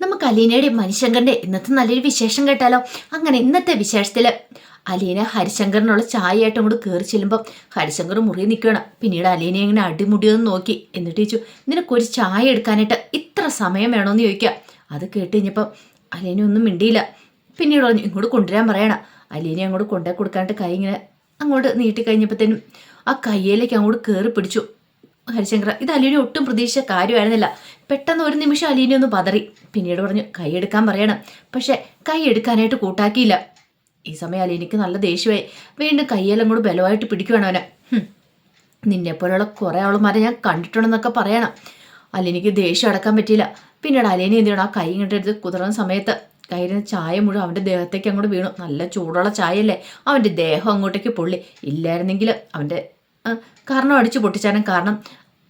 നമുക്ക് അലീനയുടെയും മനുശങ്കറിന്റെ ഇന്നത്തെ നല്ലൊരു വിശേഷം കേട്ടാലോ? അങ്ങനെ ഇന്നത്തെ വിശേഷത്തിൽ അലീന ഹരിശങ്കറിനുള്ള ചായയായിട്ടും കൂടെ കയറി ചെല്ലുമ്പോൾ ഹരിശങ്കർ മുറി നിൽക്കുകയാണ്. പിന്നീട് അലീന ഇങ്ങനെ അടിമുടിയൊന്ന് നോക്കി. എന്നിട്ട് ചോദിച്ചു നിനക്കൊരു ചായ എടുക്കാനായിട്ട് ഇത്ര സമയം വേണമെന്ന് ചോദിക്കുക അത് കേട്ട് കഴിഞ്ഞപ്പം അലീന ഒന്നും മിണ്ടിയില്ല. പിന്നീട് പറഞ്ഞു ഇങ്ങോട്ട് കൊണ്ടുവരാൻ പറയണം. അലീനെ അങ്ങോട്ട് കൊണ്ടുപോയി കൊടുക്കാനായിട്ട് കൈ ഇങ്ങനെ അങ്ങോട്ട് നീട്ടി കഴിഞ്ഞപ്പോഴത്തേനും ആ കയ്യിലേക്ക് അങ്ങോട്ട് കയറി പിടിച്ചു. ഹരിശങ്കർ ഇത് അലീന ഒട്ടും പ്രതീക്ഷിച്ച കാര്യമായിരുന്നില്ല. പെട്ടെന്ന് ഒരു നിമിഷം അലീന ഒന്ന് പതറി. പിന്നീട് പറഞ്ഞു കൈയെടുക്കാൻ പറയണം. പക്ഷെ കൈ എടുക്കാനായിട്ട് കൂട്ടാക്കിയില്ല. ഈ സമയം അലീനയ്ക്ക് നല്ല ദേഷ്യമായി. വീണ്ടും കയ്യെല്ലാം കൂടെ ബലമായിട്ട് പിടിക്കുകയാണ് അവനെ. നിന്നെപ്പോലുള്ള കുറേ ആളുമാരെ ഞാൻ കണ്ടിട്ടുണ്ടെന്നൊക്കെ പറയണം. അലീനയ്ക്ക് ദേഷ്യം അടക്കാൻ പറ്റിയില്ല. പിന്നീട് അലീന എന്ത് ചെയ്യണം? ആ കൈ ഇങ്ങോട്ട് എടുത്ത് കുതിർന്ന സമയത്ത് കയ്യിൽ ചായ മുഴുവൻ അവന്റെ ദേഹത്തേക്ക് അങ്ങോട്ട് വീണു. നല്ല ചൂടുള്ള ചായയല്ലേ? അവന്റെ ദേഹം അങ്ങോട്ടേക്ക് പൊള്ളി. ഇല്ലായിരുന്നെങ്കിൽ അവന്റെ കാരണം അടിച്ചു പൊട്ടിച്ചാനും കാരണം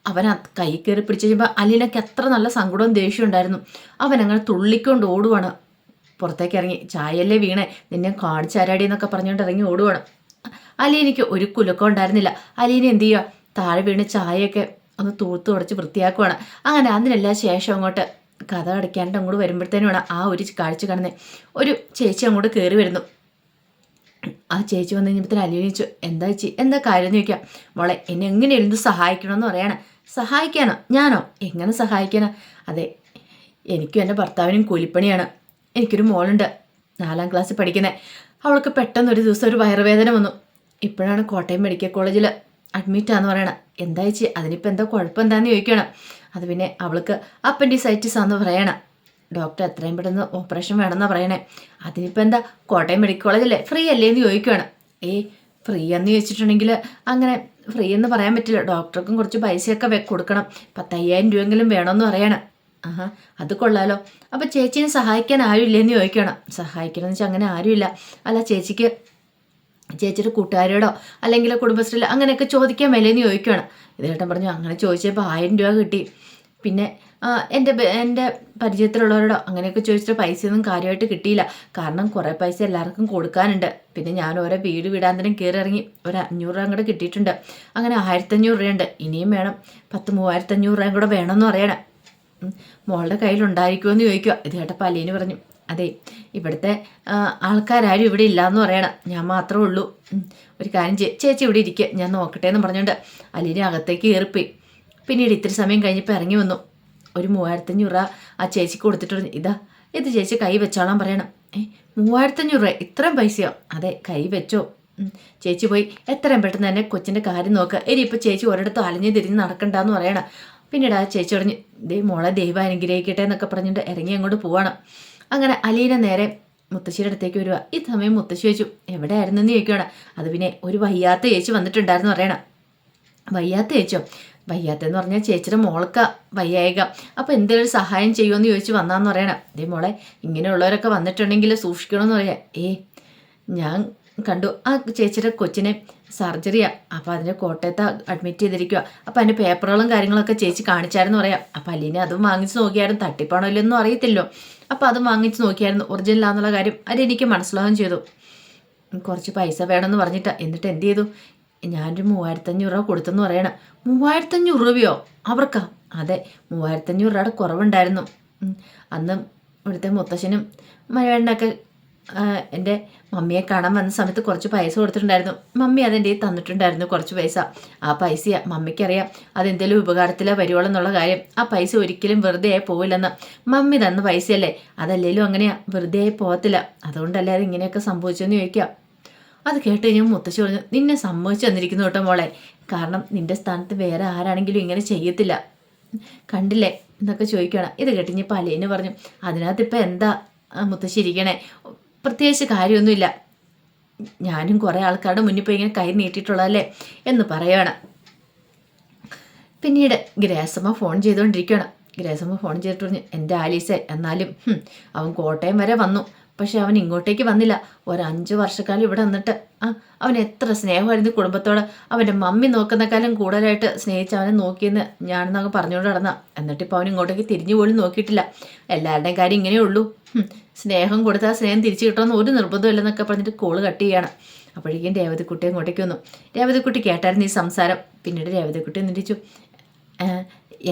അവൻ കൈ കയറി പിടിച്ചു കഴിയുമ്പോൾ അലീനയ്ക്ക് എത്ര നല്ല സങ്കടവും ദേഷ്യവും ഉണ്ടായിരുന്നു. അവൻ അങ്ങനെ തുള്ളിക്കൊണ്ട് ഓടുവാണ്. പുറത്തേക്ക് ഇറങ്ങി ചായയല്ലേ വീണേ? നിന്നെ കാണിച്ചാരാടി എന്നൊക്കെ പറഞ്ഞുകൊണ്ട് ഇറങ്ങി ഓടുവാണ്. അലീനയ്ക്ക് ഒരു കുലുക്കം ഉണ്ടായിരുന്നില്ല. അലീന എന്ത് ചെയ്യുക താഴെ വീണ് ചായയൊക്കെ ഒന്ന് തൂത്ത് തുടച്ച് വൃത്തിയാക്കുവാണ്. അങ്ങനെ അതിനെല്ലാം ശേഷം അങ്ങോട്ട് കഥ അടയ്ക്കാനായിട്ട് അങ്ങോട്ട് വരുമ്പോഴത്തേനുമാണ് ആ ഒരു കാഴ്ച കാണുന്നത്. ഒരു ചേച്ചി അങ്ങോട്ട് കയറി വരുന്നു. ആ ചേച്ചി വന്നു കഴിഞ്ഞപ്പോൾ അലിയു ചോദിച്ചു എന്താ ചേച്ചി? എന്താ കാര്യം എന്ന് ചോദിക്കാം. മോളെ എന്നെ എങ്ങനെ എങ്ങനെയായിരുന്നു സഹായിക്കണമെന്ന് പറയണം. സഹായിക്കാനോ? ഞാനോ? എങ്ങനെ സഹായിക്കാനോ? അതെ എനിക്കും എന്റെ ഭർത്താവിനും കൂലിപ്പണിയാണ്. എനിക്കൊരു മോളുണ്ട് നാലാം ക്ലാസ്സിൽ പഠിക്കുന്നത് അവൾക്ക് പെട്ടെന്ന് ഒരു ദിവസം ഒരു വയറുവേദന വന്നു. ഇപ്പോഴാണ് കോട്ടയം മെഡിക്കൽ കോളേജിൽ അഡ്മിറ്റാന്ന് പറയണം. എന്താ ചേച്ചി? അതിനിപ്പോൾ എന്താ കുഴപ്പം എന്താണെന്ന് ചോദിക്കണം അത് പിന്നെ അവൾക്ക് അപ്പൻഡിസൈറ്റിസ് ആണെന്ന് പറയണം. ഡോക്ടർ എത്രയും പെട്ടെന്ന് ഓപ്പറേഷൻ വേണമെന്നാ പറയണേ. അതിനിപ്പോൾ എന്താ? കോട്ടയം മെഡിക്കൽ കോളേജല്ലേ? ഫ്രീ അല്ലേ എന്ന് ചോദിക്കുകയാണ് ഏ ഫ്രീ എന്ന് ചോദിച്ചിട്ടുണ്ടെങ്കിൽ അങ്ങനെ ഫ്രീ എന്ന് പറയാൻ പറ്റില്ല. ഡോക്ടർക്കും കുറച്ച് പൈസയൊക്കെ കൊടുക്കണം. പത്തയ്യായിരം രൂപയെങ്കിലും വേണമെന്ന് പറയണം. ആഹാ അത് കൊള്ളാലോ. അപ്പോൾ ചേച്ചിനെ സഹായിക്കാൻ ആരും എന്ന് ചോദിക്കണം സഹായിക്കണം എന്ന് വെച്ചാൽ അങ്ങനെ ആരുമില്ല. അല്ല ചേച്ചിക്ക് ചേച്ചിയുടെ കൂട്ടുകാരോടോ അല്ലെങ്കിൽ കുടുംബശ്രീയിലോ അങ്ങനെയൊക്കെ ചോദിക്കാൻ മേലേന്ന് ചോദിക്കുകയാണ് ഇത് പറഞ്ഞു അങ്ങനെ ചോദിച്ചപ്പോൾ ആയിരം രൂപ കിട്ടി. പിന്നെ എന്റെ എന്റെ പരിചയത്തിലുള്ളവരോടോ അങ്ങനെയൊക്കെ ചോദിച്ചിട്ട് പൈസയൊന്നും കാര്യമായിട്ട് കിട്ടിയില്ല. കാരണം കുറേ പൈസ എല്ലാവർക്കും കൊടുക്കാനുണ്ട്. പിന്നെ ഞാൻ ഓരോ വീട് വിടാന്തരം കയറി ഇറങ്ങി ഒരു അഞ്ഞൂറ് രൂപ കൂടെ കിട്ടിയിട്ടുണ്ട്. അങ്ങനെ ആയിരത്തഞ്ഞൂറ് രൂപയുണ്ട്. ഇനിയും വേണം. പത്ത് മൂവായിരത്തഞ്ഞൂറ് രൂപയും കൂടെ വേണമെന്ന് പറയണം. മോളുടെ കയ്യിലുണ്ടായിരിക്കുമെന്ന് ചോദിക്കുക ഇത് കേട്ടപ്പോൾ അലീന് പറഞ്ഞു അതെ ഇവിടുത്തെ ആൾക്കാരാരും ഇവിടെ ഇല്ലയെന്ന് പറയണം. ഞാൻ മാത്രമേ ഉള്ളൂ. ഒരു കാര്യം ചേച്ചി ഇവിടെ ഇരിക്കുക ഞാൻ നോക്കട്ടെ എന്ന് പറഞ്ഞുകൊണ്ട് അലീനെ അകത്തേക്ക് കയറിപ്പോയി. പിന്നീട് ഇത്തിരി സമയം കഴിഞ്ഞപ്പോൾ ഇറങ്ങി വന്നു. ഒരു മൂവായിരത്തഞ്ഞൂറ് രൂപ ആ ചേച്ചി കൊടുത്തിട്ട് ഇതാ ഇത് ചേച്ചി കൈ വെച്ചോളാൻ പറയണം. ഏ മൂവായിരത്തഞ്ഞൂറ് രൂപ ഇത്രയും പൈസയോ? അതെ കൈ വെച്ചോ. ചേച്ചി പോയി എത്രയും പെട്ടെന്ന് തന്നെ കൊച്ചിന്റെ കാര്യം നോക്കുക ഇനിയിപ്പോൾ ചേച്ചി ഒരിടത്ത് അലഞ്ഞു തിരിഞ്ഞ് നടക്കണ്ടെന്ന് പറയണം. പിന്നീട് ആ ചേച്ചി പറഞ്ഞ് ദേ മോളെ ദൈവം അനുഗ്രഹിക്കട്ടെ എന്നൊക്കെ പറഞ്ഞിട്ട് ഇറങ്ങി അങ്ങോട്ട് പോവണം. അങ്ങനെ അലീന നേരെ മുത്തശ്ശിയുടെ അടുത്തേക്ക് വരിക ഈ സമയം മുത്തശ്ശി ചോദിച്ചു എവിടെയായിരുന്നു? എന്ന് ചോദിക്കുകയാണ് അത് പിന്നെ ഒരു വയ്യാത്ത ചേച്ചി വന്നിട്ടുണ്ടായിരുന്നു പറയണം. വയ്യാത്ത ചേച്ചോ വയ്യാത്തെന്ന് പറഞ്ഞാൽ ചേച്ചിയുടെ മോൾക്ക വയ്യായിക. അപ്പോൾ എന്തെങ്കിലും സഹായം ചെയ്യുമെന്ന് ചോദിച്ച് വന്നാന്ന് പറയണം. ദേ മോളെ ഇങ്ങനെയുള്ളവരൊക്കെ വന്നിട്ടുണ്ടെങ്കിൽ സൂക്ഷിക്കണമെന്ന് പറയാം. ഏ ഞാൻ കണ്ടു. ആ ചേച്ചിയുടെ കൊച്ചിനെ സർജറിയാണ് അപ്പോൾ അതിന് കോട്ടയത്ത് അഡ്മിറ്റ് ചെയ്തിരിക്കുക അപ്പോൾ അതിന്റെ പേപ്പറുകളും കാര്യങ്ങളൊക്കെ ചേച്ചി കാണിച്ചായിരുന്നു പറയാം. അപ്പോൾ അല്ലിനെ അതും വാങ്ങിച്ച് നോക്കിയായിരുന്നു. തട്ടിപ്പാണോ ഇല്ലെന്നും അറിയത്തില്ലോ. അപ്പോൾ അതും വാങ്ങിച്ച് നോക്കിയായിരുന്നു. ഒറിജിനലാന്നുള്ള കാര്യം അതെനിക്ക് മനസ്സിലാവുകയും ചെയ്തു. കുറച്ച് പൈസ വേണമെന്ന് പറഞ്ഞിട്ട്. എന്നിട്ട് എന്ത് ചെയ്തു? ഞാനൊരു മൂവായിരത്തഞ്ഞൂറ് രൂപ കൊടുത്തെന്ന് പറയണം. മൂവായിരത്തഞ്ഞൂറ് രൂപയോ? അവർക്കാ? അതെ മൂവായിരത്തഞ്ഞൂറ് രൂപയുടെ കുറവുണ്ടായിരുന്നു. അന്ന് ഇവിടുത്തെ മുത്തശ്ശനും മരവേണ്ടൊക്കെ എന്റെ മമ്മിയെ കാണാൻ വന്ന സമയത്ത് കുറച്ച് പൈസ കൊടുത്തിട്ടുണ്ടായിരുന്നു. മമ്മി അതെന്റെ കയ്യിൽ തന്നിട്ടുണ്ടായിരുന്നു കുറച്ച് പൈസ. ആ പൈസ മമ്മിക്കറിയാം അതെന്തെങ്കിലും ഉപകാരത്തിലോ വരുവുള്ളൂ എന്നുള്ള കാര്യം. ആ പൈസ ഒരിക്കലും വെറുതെ ആയി പോവില്ലെന്ന് മമ്മി തന്ന പൈസയല്ലേ? അതല്ലേലും അങ്ങനെയാ വെറുതെ ആയി പോകത്തില്ല. അതുകൊണ്ടല്ലേ അത് ഇങ്ങനെയൊക്കെ സംഭവിച്ചെന്ന് ചോദിക്കാം. അത് കേട്ട് കഴിഞ്ഞാൽ മുത്തശ്ശി പറഞ്ഞു നിന്നെ സമ്മതിച്ചു തന്നിരിക്കുന്നു കേട്ടോ മോളെ. കാരണം നിന്റെ സ്ഥാനത്ത് വേറെ ആരാണെങ്കിലും ഇങ്ങനെ ചെയ്യത്തില്ല. കണ്ടില്ലേ? എന്നൊക്കെ ചോദിക്കണം ഇത് കേട്ട് ഇനി പലേന് പറഞ്ഞു അതിനകത്ത് ഇപ്പം എന്താ മുത്തശ്ശി ഇരിക്കണേ? പ്രത്യേകിച്ച് കാര്യമൊന്നുമില്ല. ഞാനും കുറേ ആൾക്കാരുടെ മുന്നിൽ പോയി ഇങ്ങനെ കൈ നീട്ടിയിട്ടുള്ളതല്ലേ എന്ന് പറയണം പിന്നീട് ഗ്രേസമ്മ ഫോൺ ചെയ്തുകൊണ്ടിരിക്കുകയാണ് ഗ്രേസമ്മ ഫോൺ ചെയ്തിട്ട് പറഞ്ഞു എന്റെ ആലീസെ എന്നാലും അവൻ കോട്ടയം വരെ വന്നു. പക്ഷെ അവൻ ഇങ്ങോട്ടേക്ക് വന്നില്ല. ഒരു അഞ്ച് വർഷക്കാലം ഇവിടെ വന്നിട്ട് ആ അവൻ എത്ര സ്നേഹമായിരുന്നു കുടുംബത്തോട്. അവന്റെ മമ്മി നോക്കുന്നേക്കാളും കൂടുതലായിട്ട് സ്നേഹിച്ച് അവനെ നോക്കിയെന്ന് ഞാനെന്നങ്ങ് പറഞ്ഞുകൊണ്ട് നടന്ന. എന്നിട്ടിപ്പോൾ അവൻ ഇങ്ങോട്ടേക്ക് തിരിഞ്ഞു പോലും നോക്കിയിട്ടില്ല. എല്ലാവരുടെയും കാര്യം ഇങ്ങനെയേ ഉള്ളൂ. സ്നേഹം കൊടുത്താൽ സ്നേഹം തിരിച്ചു കിട്ടണമെന്ന് ഒരു നിർബന്ധമില്ലെന്നൊക്കെ പറഞ്ഞിട്ട് കോൾ കട്ട് ചെയ്യാണ്. അപ്പോഴേക്കും രേവതിക്കുട്ടി ഇങ്ങോട്ടേക്ക് വന്നു. രേവതിക്കുട്ടി കേട്ടായിരുന്നു ഈ സംസാരം. പിന്നീട് രേവതിക്കുട്ടി എന്നിരിച്ചു.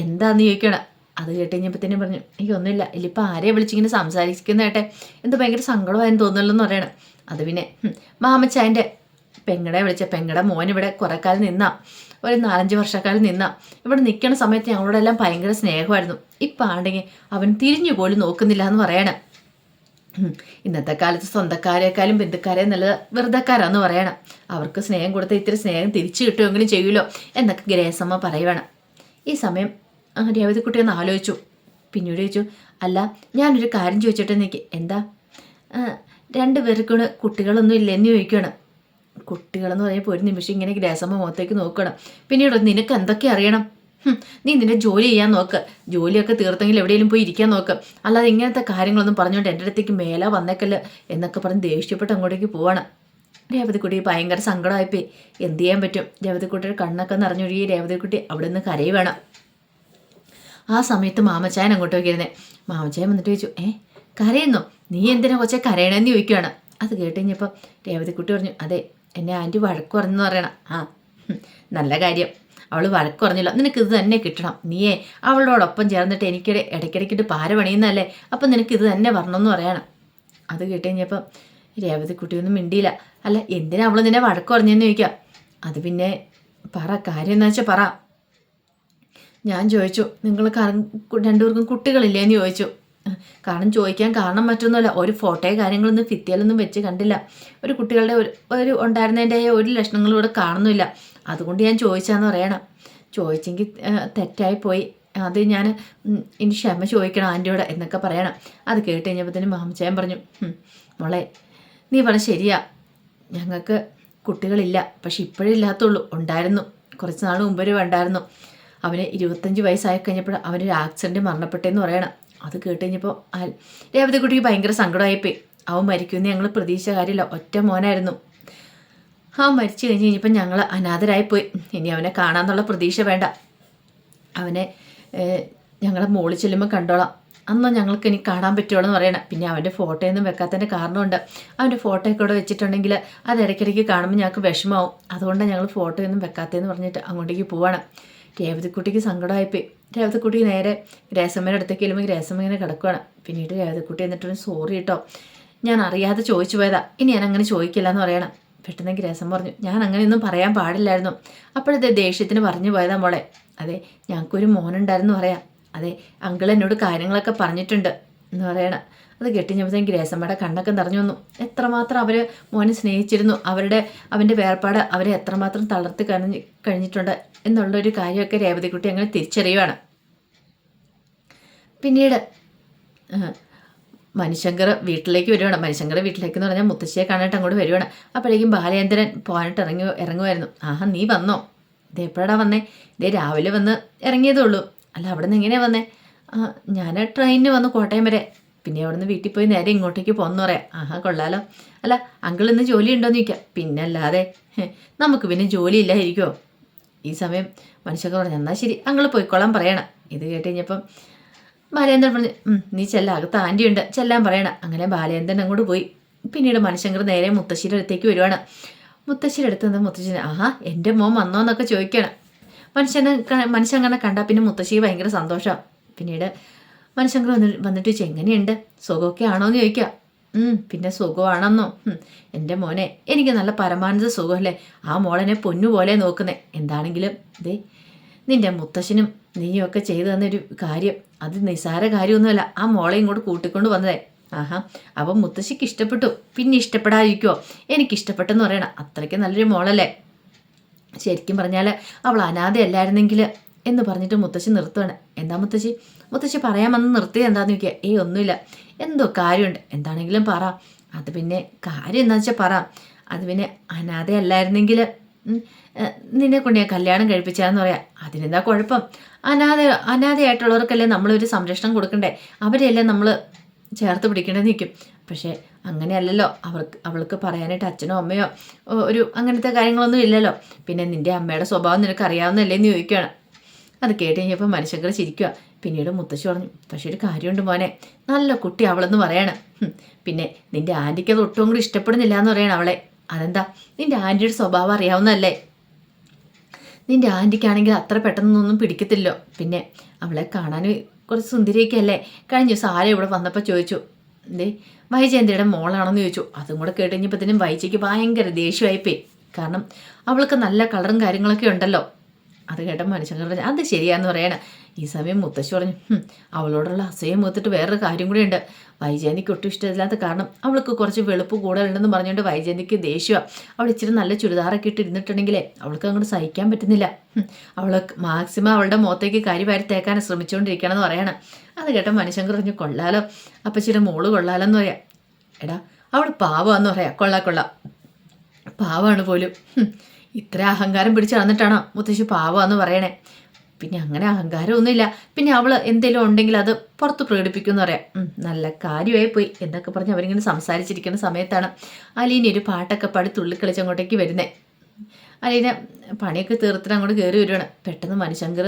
എന്താന്ന് ചോദിക്കണം. അത് കേട്ട് കഴിഞ്ഞപ്പോൾ തന്നെ പറഞ്ഞു എനിക്കൊന്നുമില്ല ഇല്ലിപ്പോൾ ആരെയും വിളിച്ചിങ്ങനെ സംസാരിക്കുന്നേട്ടെ എന്ത് ഭയങ്കര സങ്കടമായെന്ന് തോന്നുന്നല്ലോ പറയണം. അത് പിന്നെ മാമച്ചായന്റെ പെങ്ങടെ വിളിച്ച പെങ്ങടെ മോൻ ഇവിടെ കുറേ കാലം നിന്നാ. ഒരു നാലഞ്ച് വർഷക്കാലം നിന്നാ. ഇവിടെ നിൽക്കണ സമയത്ത് ഞങ്ങളോടെല്ലാം ഭയങ്കര സ്നേഹമായിരുന്നു. ഇപ്പം ആണെങ്കിൽ അവൻ തിരിഞ്ഞു പോലും നോക്കുന്നില്ല എന്ന് പറയണം. ഇന്നത്തെ കാലത്ത് സ്വന്തക്കാരേക്കാളും ബന്ധുക്കാരെ നല്ലത് വെറുതെക്കാരാന്ന് പറയണം. അവർക്ക് സ്നേഹം കൊടുത്ത ഇത്തിരി സ്നേഹം തിരിച്ചു കിട്ടുമെങ്കിലും ചെയ്യുമല്ലോ എന്നൊക്കെ ഗ്രേസമ്മ പറയുവാണ്. ഈ സമയം ആ, രേവതിക്കുട്ടി ഒന്ന് ആലോചിച്ചു. പിന്നീട് ചോദിച്ചു അല്ല ഞാനൊരു കാര്യം ചോദിച്ചിട്ട് നിൽക്ക് എന്താ? രണ്ട് പേർക്കൂടെ കുട്ടികളൊന്നും ഇല്ലെന്ന് ചോദിക്കണം. കുട്ടികളെന്ന് പറയുമ്പോൾ ഒരു നിമിഷം ഇങ്ങനെ ഗ്രാസമ്മ മുഖത്തേക്ക് നോക്കണം. പിന്നീട് നിനക്ക് എന്തൊക്കെ അറിയണം? നീ നിന്റെ ജോലി ചെയ്യാൻ നോക്ക്. ജോലിയൊക്കെ തീർത്തെങ്കിൽ എവിടെയെങ്കിലും പോയി ഇരിക്കാൻ നോക്ക്. അല്ലാതെ ഇങ്ങനത്തെ കാര്യങ്ങളൊന്നും പറഞ്ഞുകൊണ്ട് എന്റെ അടുത്തേക്ക് മേല വന്നേക്കല്ല എന്നൊക്കെ പറഞ്ഞ് ദേഷ്യപ്പെട്ട് അങ്ങോട്ടേക്ക് പോവാണ്. രേവതിക്കുട്ടി ഭയങ്കര സങ്കടമായിപ്പോയി. എന്ത് ചെയ്യാൻ പറ്റും? രേവതിക്കുട്ടിയുടെ കണ്ണൊക്കെ നിറഞ്ഞൊഴുകി രേവതിക്കുട്ടി അവിടെ നിന്ന് കരയുവേണം. ആ സമയത്ത് മാമച്ചായൻ അങ്ങോട്ട് നോക്കിയിരുന്നേ. മാമച്ചായൻ വന്നിട്ട് ചോദിച്ചു ഏ കരയുന്നോ? നീ എന്തിനാ കൊച്ചെ കരയണമെന്ന് ചോദിക്കുകയാണ് അത് കേട്ട് രേവതിക്കുട്ടി പറഞ്ഞു അതെ എന്നെ ആന്റി വഴക്ക് പറഞ്ഞെന്ന് പറയണം. ആ നല്ല കാര്യം. അവൾ വഴക്ക് പറഞ്ഞല്ലോ. നിനക്ക് ഇത് തന്നെ കിട്ടണം. നീയേ അവളോടൊപ്പം ചേർന്നിട്ട് എനിക്കിടെ ഇടയ്ക്കിടയ്ക്കിട്ട് പാര പണിയുന്നല്ലേ അപ്പം നിനക്ക് ഇത് തന്നെ വരണമെന്ന് പറയണം. അത് കേട്ട് കഴിഞ്ഞപ്പം രേവതിക്കുട്ടിയൊന്നും മിണ്ടിയില്ല. അല്ല എന്തിനാ അവൾ നിന്നെ വഴക്ക് പറഞ്ഞെന്ന് ചോദിക്കാം? അത് പിന്നെ പറ. കാര്യം എന്താ വെച്ചാൽ പറ. ഞാൻ ചോദിച്ചു നിങ്ങൾ രണ്ടുപേർക്കും കുട്ടികളില്ലേ എന്ന് ചോദിച്ചു. കാരണം ചോദിക്കാൻ കാരണം മറ്റൊന്നുമല്ല ഒരു ഫോട്ടോയോ കാര്യങ്ങളൊന്നും ഭിത്തിയിലൊന്നും വെച്ച് കണ്ടില്ല. ഒരു കുട്ടികളുടെ ഒരു ഒരു ഉണ്ടായിരുന്നതിന്റെ ഒരു ലക്ഷണങ്ങളും ഇവിടെ കാണുന്നില്ല അതുകൊണ്ട് ഞാൻ ചോദിച്ചാന്ന് പറയണം. ചോദിച്ചെങ്കിൽ തെറ്റായി പോയി അത് ഞാൻ ഇനി ക്ഷമ ചോദിക്കണം ആന്റിയോട് എന്നൊക്കെ പറയണം. അത് കേട്ട് കഴിഞ്ഞപ്പോഴത്തേനും മാമച്ചായൻ പറഞ്ഞു മോളെ നീ പറഞ്ഞ ശരിയാ. ഞങ്ങൾക്ക് കുട്ടികളില്ല. പക്ഷെ ഇപ്പോഴില്ലാത്തുള്ളൂ ഉണ്ടായിരുന്നു. കുറച്ച് നാൾ മുമ്പ് വരെ ഉണ്ടായിരുന്നു. അവന് ഇരുപത്തഞ്ച് വയസ്സായി കഴിഞ്ഞപ്പോൾ അവനൊരു ആക്സിഡന്റ് മരണപ്പെട്ടെന്ന് പറയണം. അത് കേട്ട് കഴിഞ്ഞപ്പോൾ രേവതി കുട്ടിക്ക് ഭയങ്കര സങ്കടമായിപ്പോയി. അവൻ മരിക്കുമെന്ന് ഞങ്ങൾ പ്രതീക്ഷ കാര്യമില്ല. ഒറ്റ മോനായിരുന്നു. അവൻ മരിച്ചു കഴിഞ്ഞ് കഴിഞ്ഞപ്പോൾ ഞങ്ങൾ അനാഥരായിപ്പോയി. ഇനി അവനെ കാണാമെന്നുള്ള പ്രതീക്ഷ വേണ്ട. അവനെ ഞങ്ങളെ മോളിൽ ചെല്ലുമ്പോൾ കണ്ടോളാം. അന്ന് ഞങ്ങൾക്ക് ഇനി കാണാൻ പറ്റുള്ളൂ എന്ന് പറയണം. പിന്നെ അവന്റെ ഫോട്ടോയൊന്നും വെക്കാത്തതിന്റെ കാരണമുണ്ട്. അവന്റെ ഫോട്ടോയൊക്കെ ഇവിടെ വെച്ചിട്ടുണ്ടെങ്കിൽ അത് ഇടയ്ക്കിടയ്ക്ക് കാണുമ്പോൾ ഞങ്ങൾക്ക് വിഷമാവും അതുകൊണ്ടാണ് ഞങ്ങൾ ഫോട്ടോയൊന്നും വെക്കാത്തതെന്ന് പറഞ്ഞിട്ട് അങ്ങോട്ടേക്ക് പോവാണ്. രേവതിക്കുട്ടിക്ക് സങ്കടമായിപ്പോയി. രേവതിക്കുട്ടി നേരെ ഗ്രേസമ്മയുടെ അടുത്തേക്ക് ചെല്ലുമ്പോൾ രേസമ്മ ഇങ്ങനെ കിടക്കുവാണ്. പിന്നീട് രേവതിക്കുട്ടി എന്നിട്ടൊരു സോറി കേട്ടോ ഞാൻ അറിയാതെ ചോദിച്ചു പോയതാ. ഇനി ഞാൻ അങ്ങനെ ചോദിക്കില്ല എന്ന് പറയണം. പെട്ടെന്ന് ഗ്രേസം പറഞ്ഞു ഞാൻ അങ്ങനെയൊന്നും പറയാൻ പാടില്ലായിരുന്നു. അപ്പോഴത്തെ ദേഷ്യത്തിന് പറഞ്ഞു പോയതാ മോളെ. അതെ ഞങ്ങൾക്കൊരു മോനുണ്ടായിരുന്നു പറയാം. അതെ അങ്കിൾ എന്നോട് കാര്യങ്ങളൊക്കെ പറഞ്ഞിട്ടുണ്ട്. എന്ന് പറയണം. അത് കെട്ടിഞ്ഞപ്പോഴത്തേക്ക് രേസമ്മയുടെ കണ്ണൊക്കെ നിറഞ്ഞു വന്നു. എത്രമാത്രം അവർ മോനെ സ്നേഹിച്ചിരുന്നു. അവരുടെ അവന്റെ വേർപാട് അവരെ എത്രമാത്രം തളർത്തി കഴിഞ്ഞ് കഴിഞ്ഞിട്ടുണ്ട് എന്നുള്ളൊരു കാര്യമൊക്കെ രേവതിക്കുട്ടി അങ്ങനെ തിരിച്ചറിയുവാണ്. പിന്നീട് മനുശങ്കർ വീട്ടിലേക്ക് വരുവാണ്. മനുശങ്കർ വീട്ടിലേക്ക് എന്ന് പറഞ്ഞാൽ മുത്തശ്ശിയെ കാണാനായിട്ട് അങ്ങോട്ട് വരുവാണ്. അപ്പോഴേക്കും ബാലേന്ദ്രൻ പോകാനായിട്ട് ഇറങ്ങി ഇറങ്ങുമായിരുന്നു ആഹാ നീ വന്നോ? ഇത് എപ്പോഴാ വന്നേ? ഇതേ രാവിലെ വന്ന് ഇറങ്ങിയതേ ഉള്ളൂ. അല്ല അവിടെ നിന്ന് എങ്ങനെയാണ് വന്നേ? ഞാൻ ട്രെയിനിന് വന്ന് കോട്ടയം വരെ. പിന്നെ അവിടുന്ന് വീട്ടിൽ പോയി നേരെ ഇങ്ങോട്ടേക്ക് പോന്നു പറയാം. ആഹാ കൊള്ളാലോ. അല്ല അങ്കിൾ ഇന്ന് ജോലി ഉണ്ടോയെന്ന് ചോദിക്കാം. പിന്നെ അല്ലാതെ നമുക്ക് പിന്നെ ജോലി ഇല്ലായിരിക്കുമോ ഈ സമയം മനുഷ്യർക്ക് പറഞ്ഞു എന്നാൽ ശരി അങ്ങൾ പോയിക്കോളാൻ പറയണം. ഇത് കേട്ട് കഴിഞ്ഞപ്പം ബാലേന്ദ്രൻ പറഞ്ഞു നീ ചെല്ല അകത്ത് ആന്റി ഉണ്ട് ചെല്ലാൻ പറയണം. അങ്ങനെ ബാലേന്ദ്രൻ അങ്ങോട്ട് പോയി. പിന്നീട് മനുഷ്യങ്കർ നേരെ മുത്തശ്ശിയുടെ അടുത്തേക്ക് വരുവാണ്. മുത്തശ്ശിയുടെ അടുത്ത് നിന്ന് മുത്തശ്ശി ആഹാ എന്റെ മോൻ വന്നോ എന്നൊക്കെ ചോദിക്കണം. മനുഷ്യനെ മനുഷ്യങ്ങനെ കണ്ടാൽ പിന്നെ മുത്തശ്ശിക്ക് ഭയങ്കര സന്തോഷമാണ് പിന്നീട് മനുശങ്കർ വന്ന് വന്നിട്ട് ചോദിച്ചു എങ്ങനെയുണ്ട്? സുഖമൊക്കെ ആണോ എന്ന് ചോദിക്കുക പിന്നെ സുഖമാണെന്നോ. എന്റെ മോനെ എനിക്ക് നല്ല പരമാനന്ദ സുഖമല്ലേ? ആ മോളെന്നെ പൊന്നുപോലെ നോക്കുന്നേ. എന്താണെങ്കിലും ദേ നിന്റെ മുത്തശ്ശനും നീയും ഒക്കെ ചെയ്തു തന്നൊരു കാര്യം അത് നിസാര കാര്യമൊന്നുമല്ല. ആ മോളെ ഇങ്ങോട്ട് കൂട്ടിക്കൊണ്ട് വന്നതേ. ആഹാ അപ്പം മുത്തശ്ശിക്ക് ഇഷ്ടപ്പെട്ടു. പിന്നെ ഇഷ്ടപ്പെടാതിരിക്കുമോ എനിക്ക് ഇഷ്ടപ്പെട്ടെന്ന് പറയണം. അത്രയ്ക്ക് നല്ലൊരു മോളല്ലേ? ശരിക്കും പറഞ്ഞാൽ അവൾ അനാഥയല്ലായിരുന്നെങ്കിൽ എന്ന് പറഞ്ഞിട്ട് മുത്തശ്ശി നിർത്തുകയാണ് എന്താ മുത്തശ്ശി? മുത്തശ്ശി പറയാൻ വന്ന് നിർത്തിയത് എന്താന്ന് ചോദിക്കുക ഏയ് ഒന്നുമില്ല. എന്തോ കാര്യമുണ്ട്. എന്താണെങ്കിലും പറ. അത് പിന്നെ കാര്യം എന്താ വെച്ചാൽ പറ. അത് പിന്നെ അനാഥയല്ലായിരുന്നെങ്കിൽ നിന്നെ കൊണ്ട് ഞാൻ കല്യാണം കഴിപ്പിച്ചാന്ന് പറയാം. അതിനെന്താ കുഴപ്പം? അനാഥ അനാഥയായിട്ടുള്ളവർക്കല്ലേ നമ്മളൊരു സംരക്ഷണം കൊടുക്കണ്ടേ? അവരെയല്ലേ നമ്മൾ ചേർത്ത് പിടിക്കേണ്ടത് നിൽക്കും പക്ഷേ അങ്ങനെയല്ലല്ലോ. അവർക്ക് അവൾക്ക് പറയാനായിട്ട് അച്ഛനോ അമ്മയോ ഒരു അങ്ങനത്തെ കാര്യങ്ങളൊന്നും ഇല്ലല്ലോ. പിന്നെ നിന്റെ അമ്മയുടെ സ്വഭാവം നിനക്ക് അറിയാവുന്നല്ലേ എന്ന് ചോദിക്കുകയാണ് അത് കേട്ട് കഴിഞ്ഞപ്പോൾ മനുഷ്യങ്ങൾ ചിരിക്കുക പിന്നീട് മുത്തശ്ശി പറഞ്ഞു പക്ഷെ ഒരു കാര്യമുണ്ട് മോനെ. നല്ല കുട്ടി അവളെന്ന് പറയണം. പിന്നെ നിന്റെ ആന്റിക്ക് അത് ഒട്ടും കൂടി ഇഷ്ടപ്പെടുന്നില്ല എന്ന് പറയണം അവളെ. അതെന്താ? നിന്റെ ആന്റിയുടെ സ്വഭാവം അറിയാവുന്നതല്ലേ? നിന്റെ ആന്റിക്കാണെങ്കിൽ അത്ര പെട്ടെന്നൊന്നും പിടിക്കത്തില്ലോ. പിന്നെ അവളെ കാണാൻ കുറച്ച് സുന്ദരിയൊക്കെ അല്ലേ കഴിഞ്ഞ ദിവസം ആരെ ഇവിടെ വന്നപ്പോൾ ചോദിച്ചു. എന്തേ വൈജയന്തിയുടെ മോളാണെന്ന് ചോദിച്ചു. അതും കൂടെ കേട്ട് കഴിഞ്ഞപ്പോഴത്തേനും വൈജയ്ക്ക് ഭയങ്കര ദേഷ്യമായിപ്പോയി. കാരണം അവൾക്ക് നല്ല കളറും കാര്യങ്ങളൊക്കെ ഉണ്ടല്ലോ. അത് കേട്ട മനുഷ്യൻ പറഞ്ഞു അത് ശരിയാന്ന് പറയണ. ഈ സമയം മുത്തശ്ശി പറഞ്ഞു "ഹും, അവളോടുള്ള അസൂയം മൂത്തിട്ട് വേറൊരു കാര്യം കൂടി ഉണ്ട് വൈജയന്തിക്ക് ഒട്ടും ഇഷ്ടമില്ലാത്ത കാരണം അവൾക്ക് കുറച്ച് വെളുപ്പ് കൂടുതലുണ്ടെന്ന് പറഞ്ഞുകൊണ്ട് വൈജയന്തിക്ക് ദേഷ്യമാണ് അവൾ ഇച്ചിരി നല്ല ചുരിദാറൊക്കെ ഇട്ട് ഇരുന്നിട്ടുണ്ടെങ്കിലേ അവൾക്ക് അങ്ങോട്ട് സഹിക്കാൻ പറ്റുന്നില്ല. അവൾ മാക്സിമം അവളുടെ മുഖത്തേക്ക് കരി വാരി തേക്കാൻ ശ്രമിച്ചുകൊണ്ടിരിക്കണം എന്ന് പറയണം. അത് കേട്ട മനുഷ്യൻ പറഞ്ഞു കൊള്ളാലോ. അപ്പച്ചിയുടെ മോൾ കൊള്ളാലോ എന്ന് പറയാം. എടാ അവൾ പാവാന്ന് പറയാം. കൊള്ളാ കൊള്ളാം. പാവാണ് പോലും. ഇത്ര അഹങ്കാരം പിടിച്ച് നടന്നിട്ടാണോ മുത്തശ്ശി പാവാന്ന് പറയണേ? പിന്നെ അങ്ങനെ അഹങ്കാരമൊന്നുമില്ല. പിന്നെ അവൾ എന്തെങ്കിലും ഉണ്ടെങ്കിൽ അത് പുറത്ത് പ്രകടിപ്പിക്കുമെന്ന് പറയാം. നല്ല കാര്യമായി പോയി എന്നൊക്കെ പറഞ്ഞ് അവരിങ്ങനെ സംസാരിച്ചിരിക്കുന്ന സമയത്താണ് അലീന ഒരു പാട്ടൊക്കെ പാടി തുള്ളിക്കളിച്ച് അങ്ങോട്ടേക്ക് വരുന്നേ. അലീന പണിയൊക്കെ തീർത്തിട്ട് അങ്ങോട്ട് കയറി വരുവാണ്. പെട്ടെന്ന് മനുശങ്കർ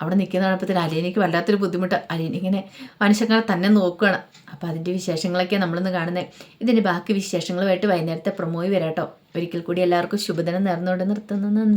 അവിടെ നിൽക്കുന്ന കാണുമ്പോഴത്തേന് അലീനയ്ക്ക് വല്ലാത്തൊരു ബുദ്ധിമുട്ട്. അലീന ഇങ്ങനെ മനുശങ്കറെ തന്നെ നോക്കുകയാണ് അപ്പോൾ അതിന്റെ വിശേഷങ്ങളൊക്കെ നമ്മളിന്ന് കാണുന്നത് ഇതിന്റെ ബാക്കി വിശേഷങ്ങളുമായിട്ട് വൈകുന്നേരത്തെ പ്രൊമോയി വരാട്ടോ. ഒരിക്കൽ കൂടി എല്ലാവർക്കും ശുഭദിനം നേർന്നുകൊണ്ട് നിർത്തുന്നു. നന്ദി.